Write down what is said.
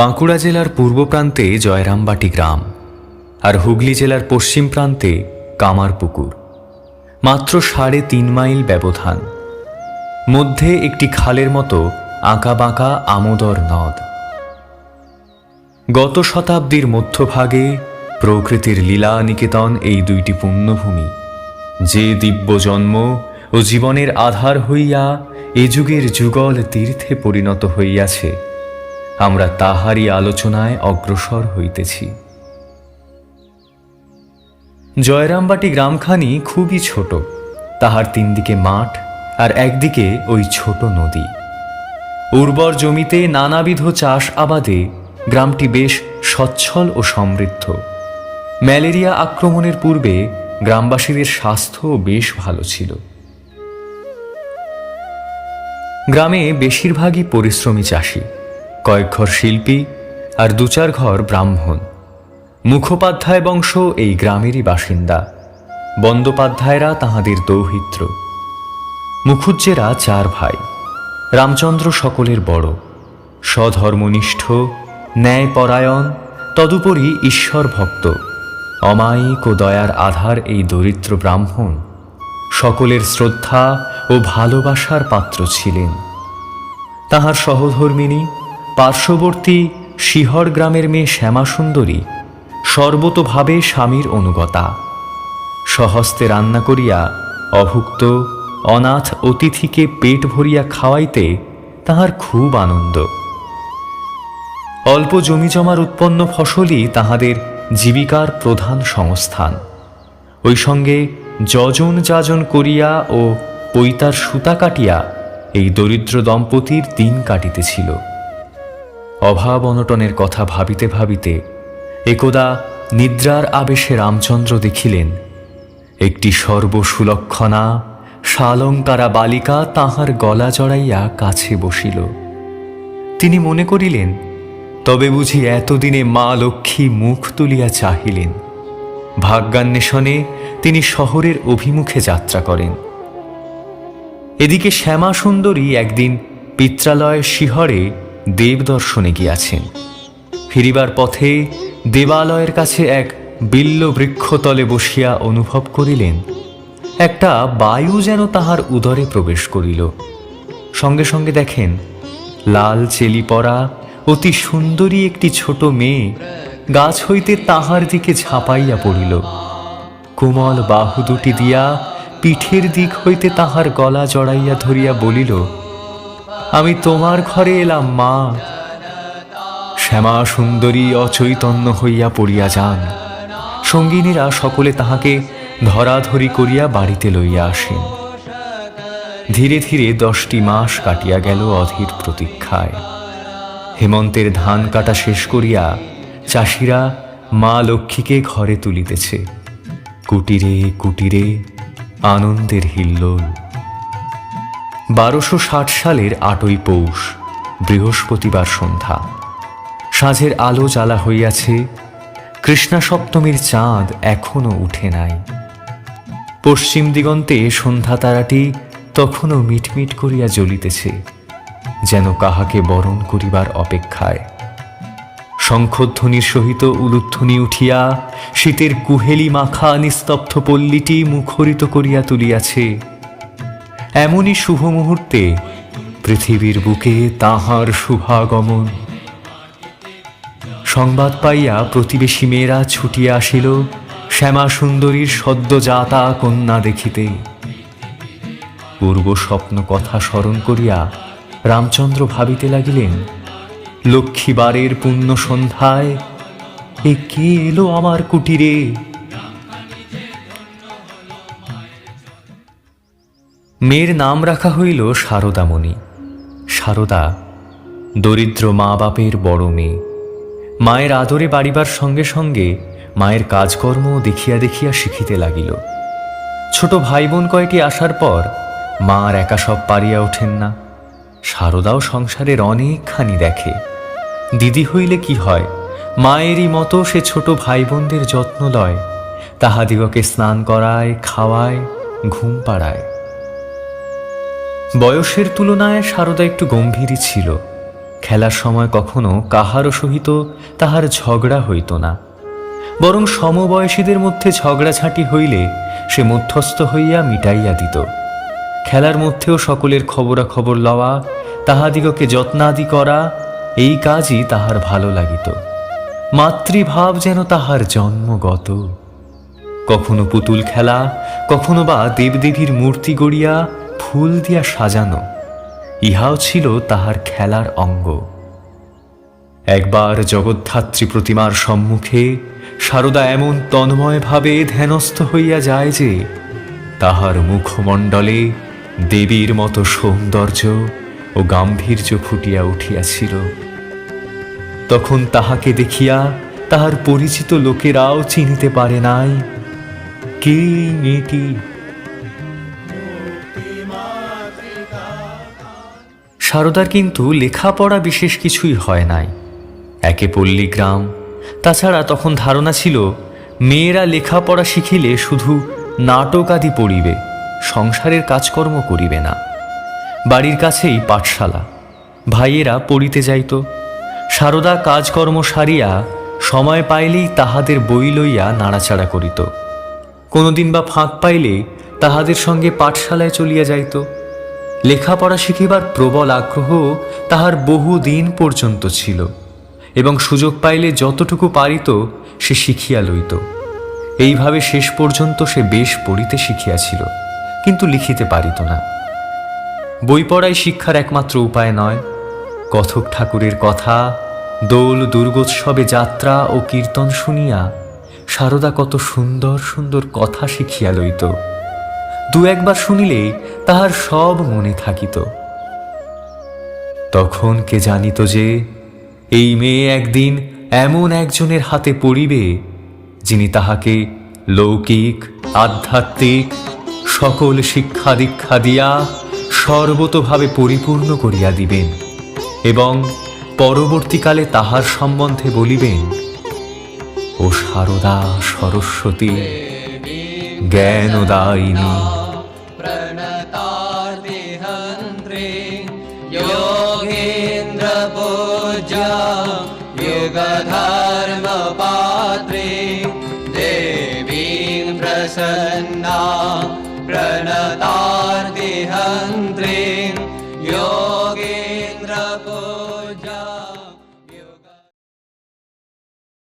বাঁকুড়া জেলার পূর্ব প্রান্তে জয়রামবাটি গ্রাম আর হুগলি জেলার পশ্চিম প্রান্তে কামারপুকুর। মাত্র সাড়ে তিন মাইল ব্যবধান। মধ্যে একটি খালের মতো আঁকাবাঁকা আমোদর নদ। গত শতাব্দীর মধ্যভাগে প্রকৃতির লীলা নিকেতন এই দুইটি পুণ্যভূমি। যে দিব্য জন্ম ও জীবনের আধার হইয়া এ যুগের যুগল তীর্থে পরিণত হইয়াছে। আমরা তাহারই আলোচনায় অগ্রসর হইতেছি। জয়রামবাটি গ্রামখানি খুবই ছোট। তাহার তিন দিকে মাঠ আর একদিকে ওই ছোট নদী। উর্বর জমিতে নানাবিধ চাষ আবাদে গ্রামটি বেশ সচ্ছল ও সমৃদ্ধ। ম্যালেরিয়া আক্রমণের পূর্বে গ্রামবাসীদের স্বাস্থ্য বেশ ভালো ছিল। গ্রামে বেশিরভাগই পরিশ্রমী চাষি। কয়েক ঘর শিল্পী আর দু চার ঘর ব্রাহ্মণ। মুখোপাধ্যায় বংশ এই গ্রামেরই বাসিন্দা। বন্দ্যোপাধ্যায়রা তাহাদের দৌহিত্র। মুখুজ্জেরা চার ভাই। রামচন্দ্র সকলের বড়। স্বধর্মনিষ্ঠ, ন্যায়পরায়ণ, তদুপরি ঈশ্বর ভক্ত অমায়িক ও দয়ার আধার এই দরিদ্র ব্রাহ্মণ। সকলের শ্রদ্ধা ও ভালোবাসার পাত্র ছিলেন। তাহার সহধর্মিনী পার্শ্ববর্তী শিহর গ্রামের মেয়ে শ্যামাসুন্দরী সর্বতোভাবে স্বামীর অনুগতা। স্বহস্তে রান্না করিয়া অভুক্ত অনাথ অতিথিকে পেট ভরিয়া খাওয়াইতে তাহার খুব আনন্দ। অল্প জমি জমার উৎপন্ন ফসলই তাহাদের জীবিকার প্রধান সংস্থান। ওই সঙ্গে যজন যাজন করিয়া ও পৈতার সুতা কাটিয়া এই দরিদ্র দম্পতির দিন কাটিতেছিল। অভাব অনটনের কথা ভাবিতে ভাবিতে একদা নিদ্রার আবেশে রামচন্দ্র দেখিলেন, একটি সর্বসুলক্ষণা শালঙ্কারা বালিকা তাহার গলা জড়াইয়া কাছে বসিল। তিনি মনে করিলেন, তবে বুঝি এতদিনে মা লক্ষ্মী মুখ তুলিয়া চাহিলেন। ভাগ্যান্বেষণে তিনি শহরের অভিমুখে যাত্রা করেন। এদিকে শ্যামা সুন্দরী একদিন পিত্রালয় শিহরে দেবদর্শনে গিয়াছেন। ফিরিবার পথে দেবালয়ের কাছে এক বিল্ল বৃক্ষতলে বসিয়া অনুভব করিলেন, একটা বায়ু যেন তাহার উদরে প্রবেশ করিল। সঙ্গে সঙ্গে দেখেন, লাল চেলি পরা, অতি সুন্দরী একটি ছোট মেয়ে গাছ হইতে তাহার দিকে ঝাঁপাইয়া পড়িল। কোমল বাহু দুটি দিয়া পিঠের দিক হইতে তাহার গলা জড়াইয়া ধরিয়া বলিল আমি তোমার ঘরে এলাম, মা। শ্যামা সুন্দরী অচৈতন্য হইয়া পড়িয়া যান। সঙ্গিনীরা সকলে তাহাকে ধরাধরি করিয়া বাড়িতে লইয়া আসেন। ধীরে ধীরে দশটি মাস কাটিয়া গেল অধীর প্রতীক্ষায়। হেমন্তের ধান কাটা শেষ করিয়া চাষিরা মা লক্ষ্মীকে ঘরে তুলিতেছে। কুটিরে কুটিরে আনন্দের হিল্লোল। বারোশো ষাট সালের আটই পৌষ, বৃহস্পতিবার সন্ধ্যা। সাঁঝের আলো জ্বালা হইয়াছে, কৃষ্ণা সপ্তমীর চাঁদ এখনও উঠে নাই। পশ্চিম দিগন্তে সন্ধ্যা তারাটি তখনও মিটমিট করিয়া জ্বলিতেছে, যেন কাহাকে বরণ করিবার অপেক্ষায়। শঙ্খধ্বনির সহিত উলুধ্বনি উঠিয়া শীতের কুহেলি মাখা নিস্তব্ধ পল্লীটি মুখরিত করিয়া তুলিয়াছে এমনই শুভ মুহূর্তে পৃথিবীর বুকে তাহার শুভাগমন। সংবাদ পাইয়া প্রতিবেশী মেয়েরা ছুটিয়া আসিল শ্যামা সুন্দরীর সদ্যজাতা কন্যা দেখিতে। পূর্ব স্বপ্ন কথা স্মরণ করিয়া রামচন্দ্র ভাবিতে লাগিলেন, লক্ষ্মীবারের পুণ্য সন্ধ্যায় এ কে এলো আমার কুটিরে? মেয়ের নাম রাখা হইল শারদামণি শারদা দরিদ্র মা বাপের বড় মেয়ে। মায়ের আদরে বাড়িবার সঙ্গে সঙ্গে মায়ের কাজকর্ম দেখিয়া দেখিয়া শিখিতে লাগিল। ছোট ভাই বোন কয়টি আসার পর মা আর একা সব পারিয়া ওঠেন না। শারদাও সংসারের অনেকখানি দেখে। দিদি হইলে কি হয়, মায়েরই মতো সে ছোট ভাই বোনদের যত্ন লয়, তাহাদিগকে স্নান করায়, খাওয়ায়, ঘুম পাড়ায়। বয়সের তুলনায় শারদা একটু গম্ভীরই ছিল। খেলার সময় কখনো কাহারও সহিত তাহার ঝগড়া হইত না। বরং সমবয়সীদের মধ্যে ঝগড়াঝাঁটি হইলে সে মধ্যস্থ হইয়া মিটাইয়া দিত। খেলার মধ্যেও সকলের খবরাখবর লওয়া, তাহাদিগকে যত্নাদি করা, এই কাজই তাহার ভালো লাগিত। মাতৃভাব যেন তাহার জন্মগত। কখনো পুতুল খেলা, কখনো বা দেবদেবীর মূর্তি গড়িয়া ফুল দিয়া সাজানো, ইহাও ছিল তাহার খেলার অঙ্গ। একবার জগদ্ধাত্রী প্রতিমার সম্মুখে সারদা এমন তন্ময়ভাবে ধ্যানস্থ হইয়া যায় যে, তাহার মুখমণ্ডলে দেবীর মতো সৌন্দর্য ও গাম্ভীর্য ফুটিয়া উঠিয়াছিল। তখন তাহাকে দেখিয়া তাহার পরিচিত লোকেরাও চিনিতে পারে নাই, কে মেয়েটি সারদার কিন্তু লেখাপড়া বিশেষ কিছুই হয় নাই। একে পল্লীগ্রাম তাছাড়া তখন ধারণা ছিল, মেয়েরা লেখাপড়া শিখিলে শুধু নাটক আদি পড়িবে, সংসারের কাজকর্ম করিবে না। বাড়ির কাছেই পাঠশালা, ভাইয়েরা পড়িতে যাইত। সারদা কাজকর্ম সারিয়া সময় পাইলেই তাহাদের বই লইয়া নাড়াচাড়া করিত। কোনোদিন বা ফাঁক পাইলে তাহাদের সঙ্গে পাঠশালায় চলিয়া যাইত। লেখাপড়া শিখিবার প্রবল আগ্রহ তাহার বহু দিন পর্যন্ত ছিল, এবং সুযোগ পাইলে যতটুকু পারিত সে শিখিয়া লইত। এইভাবে শেষ পর্যন্ত সে বেশ পড়িতে শিখিয়াছিল, কিন্তু লিখিতে পারিত না। বই পড়াই শিক্ষার একমাত্র উপায় নয়। কথক ঠাকুরের কথা, দোল দুর্গোৎসবে যাত্রা ও কীর্তন শুনিয়া সারদা কত সুন্দর সুন্দর কথা শিখিয়া লইত। দু একবার শুনিলে তাহার সব মনে থাকিত। তখন কে জানিত যে, এই মেয়ে একদিন এমন একজনের হাতে পড়িবে, যিনি তাহাকে লৌকিক, আধ্যাত্মিক, সকল শিক্ষা দীক্ষা দিয়া সর্বতভাবে পরিপূর্ণ করিয়া দিবেন এবং পরবর্তীকালে তাহার সম্বন্ধে বলিবেন, ও সারদা সরস্বতী, জ্ঞানদায়িনী प्रसन्ना प्रणता